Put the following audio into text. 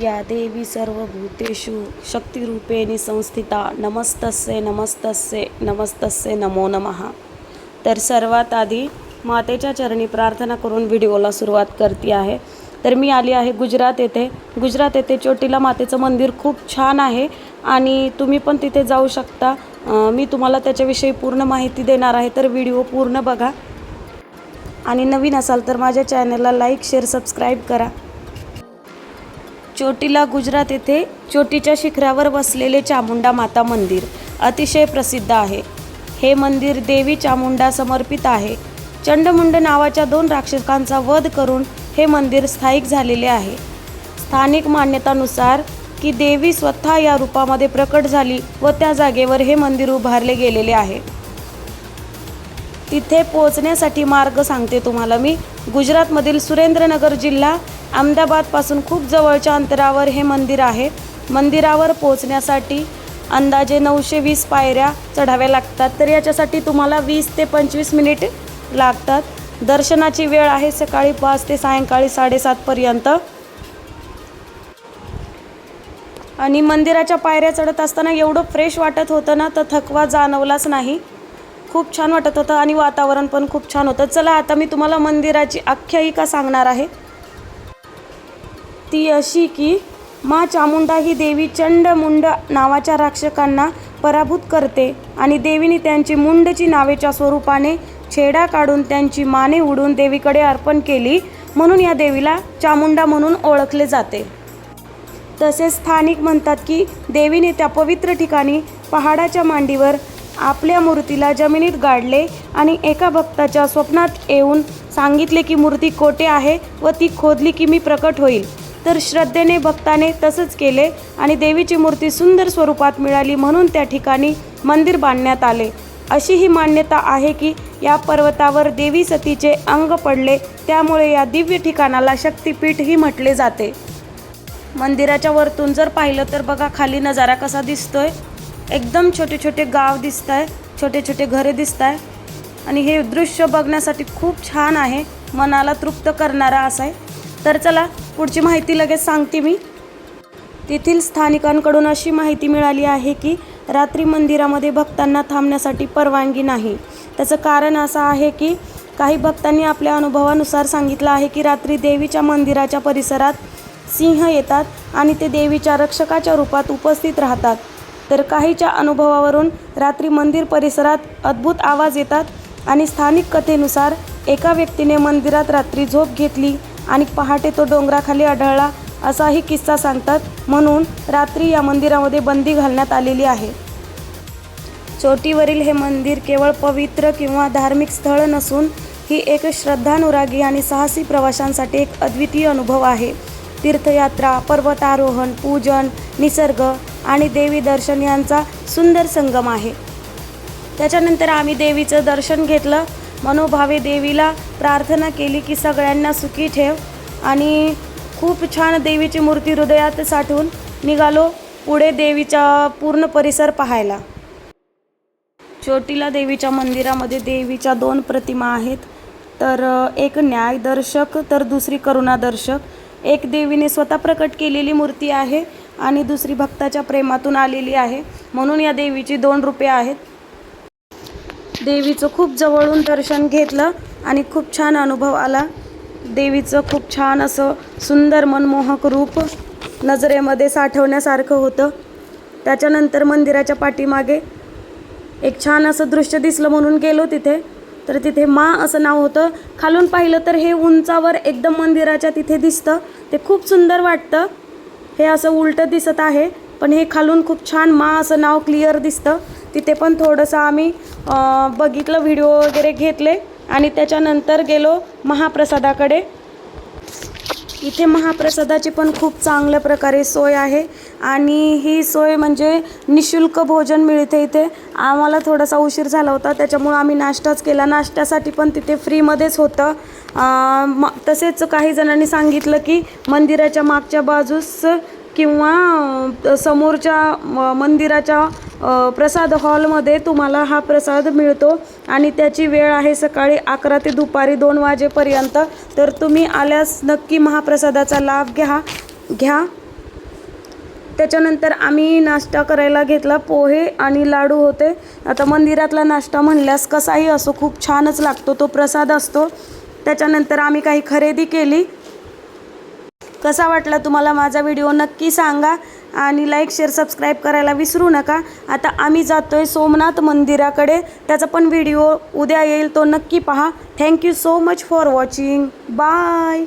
या देवी सर्वभूतेषु शक्तिरूपेणी संस्थिता। नमस्तस्ये नमस्तस्ये नमस्तस्ये नमो नमः। तर सर्वात आधी मातेच्या चरणी प्रार्थना करून व्हिडिओला सुरुवात करते आहे. तर मी आली आहे गुजरात येथे. गुजरात येथे चोटीला मातेचं मंदिर खूप छान आहे आणि तुम्ही पण तिथे जाऊ शकता. मी तुम्हाला त्याच्याविषयी पूर्ण माहिती देणार आहे तर व्हिडिओ पूर्ण बघा. आणि नवीन असाल तर माझ्या चॅनलला लाईक शेअर सबस्क्राईब करा. चोटीला गुजरात येथे चोटीच्या शिखरावर बसलेले चामुंडा माता मंदिर अतिशय प्रसिद्ध आहे. हे मंदिर देवी चामुंडा समर्पित आहे. चंडमुंड नावाच्या दोन राक्षसांचा वध करून हे मंदिर स्थायिक झालेले आहे. स्थानिक मान्यतानुसार की देवी स्वतः या रूपामध्ये प्रकट झाली व त्या जागेवर हे मंदिर उभारले गेलेले आहे. तिथे पोहोचण्यासाठी मार्ग सांगते तुम्हाला मी. गुजरातमधील सुरेंद्रनगर जिल्हा अहमदाबादपासून खूप जवळच्या अंतरावर हे मंदिर आहे. मंदिरावर पोहोचण्यासाठी अंदाजे नऊशे वीस पायऱ्या चढाव्या लागतात. तर याच्यासाठी तुम्हाला वीस ते पंचवीस मिनिट लागतात. दर्शनाची वेळ आहे सकाळी पाच ते सायंकाळी साडेसातपर्यंत आणि मंदिराच्या पायऱ्या चढत असताना एवढं फ्रेश वाटत होतं ना तर थकवा जाणवलाच नाही. खूप छान वाटत होतं आणि वातावरण पण खूप छान होतं. चला आता मी तुम्हाला मंदिराची आख्यायिका सांगणार आहे. ती अशी की मा चामुंडा ही देवी चंडमुंड नावाच्या राक्षकांना पराभूत करते आणि देवीने त्यांची मुंडची नावेच्या स्वरूपाने छेडा काढून त्यांची माने उडून देवीकडे अर्पण केली म्हणून या देवीला चामुंडा म्हणून ओळखले जाते. तसेच स्थानिक म्हणतात की देवीने त्या पवित्र ठिकाणी पहाडाच्या मांडीवर आपल्या मूर्तीला जमिनीत गाडले आणि एका भक्ताच्या स्वप्नात येऊन सांगितले की मूर्ती कोठे आहे व ती खोदली की मी प्रकट होईल. तर श्रद्धेने भक्ताने तसंच केले आणि देवीची मूर्ती सुंदर स्वरूपात मिळाली म्हणून त्या ठिकाणी मंदिर बांधण्यात आले. अशी ही मान्यता आहे की या पर्वतावर देवी सतीचे अंग पडले त्यामुळे या दिव्य ठिकाणाला शक्तिपीठही म्हटले जाते. मंदिराच्या वरतून जर पाहिलं तर बघा खाली नजारा कसा दिसतोय. एकदम छोटे छोटे गाव दिसत आहे छोटे छोटे घरे दिसत आहे आणि हे दृश्य बघण्यासाठी खूप छान आहे. मनाला तृप्त करणारा असं आहे. तर चला पुढची माहिती लगेच सांगते मी. तेथील स्थानिकांकडून अशी माहिती मिळाली आहे की रात्री मंदिरामध्ये भक्तांना थांबण्यासाठी परवानगी नाही. त्याचं कारण असं आहे की काही भक्तांनी आपल्या अनुभवानुसार सांगितलं आहे की रात्री देवीच्या मंदिराच्या परिसरात सिंह येतात आणि ते देवीच्या रक्षकाच्या रूपात उपस्थित राहतात. तर काहीच्या अनुभवावरून रात्री मंदिर परिसरात अद्भुत आवाज येतात आणि स्थानिक कथेनुसार एका व्यक्तीने मंदिरात रात्री झोप घेतली आणि पहाटे तो डोंगराखाली आढळला असाही किस्सा सांगतात. म्हणून रात्री या मंदिरामध्ये बंदी घालण्यात आलेली आहे. चोटीवरील हे मंदिर केवळ पवित्र किंवा धार्मिक स्थळ नसून ही एक श्रद्धानुरागी आणि साहसी प्रवाशांसाठी एक अद्वितीय अनुभव आहे. तीर्थयात्रा पर्वतारोहण पूजन निसर्ग आणि देवी दर्शन यांचा सुंदर संगम आहे. त्याच्यानंतर आम्ही देवीचं दर्शन घेतलं. मनोभावे देवीला प्रार्थना केली की सगळ्यांना सुखी ठेव आणि खूप छान देवीची मूर्ती हृदयात साठवून निघालो पुढे देवीचा पूर्ण परिसर पाहायला. चोटीला देवीच्या मंदिरामध्ये देवीच्या दोन प्रतिमा आहेत. तर एक न्यायदर्शक तर दुसरी करुणादर्शक. एक देवीने स्वतः प्रकट केलेली मूर्ती आहे. आणि दुसरी भक्ताच्या प्रेमातून आलेली आहे. म्हणून या देवीची दोन रूपे आहेत. देवीचं खूप जवळून दर्शन घेतलं आणि खूप छान अनुभव आला. देवीचं खूप छान असं सुंदर मनमोहक रूप नजरेमध्ये साठवण्यासारखं होतं. त्याच्यानंतर मंदिराच्या पाठीमागे एक छान असं दृश्य दिसलं म्हणून गेलो तिथे. तर तिथे मा असं नाव होतं. खालून पाहिलं तर हे उंचावर एकदम मंदिराच्या तिथे दिसतं. ते खूप सुंदर वाटतं. हे असं उलटं दिसत आहे पण हे खालून खूप छान मा असं नाव क्लिअर दिसतं. तिथे पण थोडंसं आम्ही बघितलं व्हिडिओ वगैरे घेतले आणि त्याच्यानंतर गेलो महाप्रसादाकडे. इथे महाप्रसादाची पण खूप चांगल्या प्रकारे सोय आहे. आणि ही सोय म्हणजे निशुल्क भोजन मिळते इथे. आम्हाला थोडासा उशीर झाला होता त्याच्यामुळं आम्ही नाश्ताच केला. नाश्त्यासाठी पण तिथे फ्रीमध्येच होतं. म तसेच काही जणांनी सांगितलं की मंदिराच्या मागच्या बाजूस किंवा समोरच्या मंदिराच्या प्रसाद हॉलमध्ये तुम्हाला हा प्रसाद मिळतो आणि त्याची वेळ आहे सकाळी अकरा ते दुपारी दोन वाजेपर्यंत. तर तुम्ही आल्यास नक्की महाप्रसादाचा लाभ घ्या घ्या. त्याच्यानंतर आम्ही नाश्ता करायला घेतला पोहे आणि लाडू होते. आता मंदिरातला नाश्ता म्हणल्यास कसाही असो खूप छानच लागतो तो प्रसाद असतो. त्याच्यानंतर आम्ही काही खरेदी केली. कसा वाटला तुम्हाला माझा व्हिडिओ नक्की सांगा आणि लाईक शेअर सबस्क्राईब करायला विसरू नका. आता आम्ही जातो आहे सोमनाथ मंदिराकडे. त्याचा पण व्हिडिओ उद्या येईल तो नक्की पहा. Thank you so much for watching bye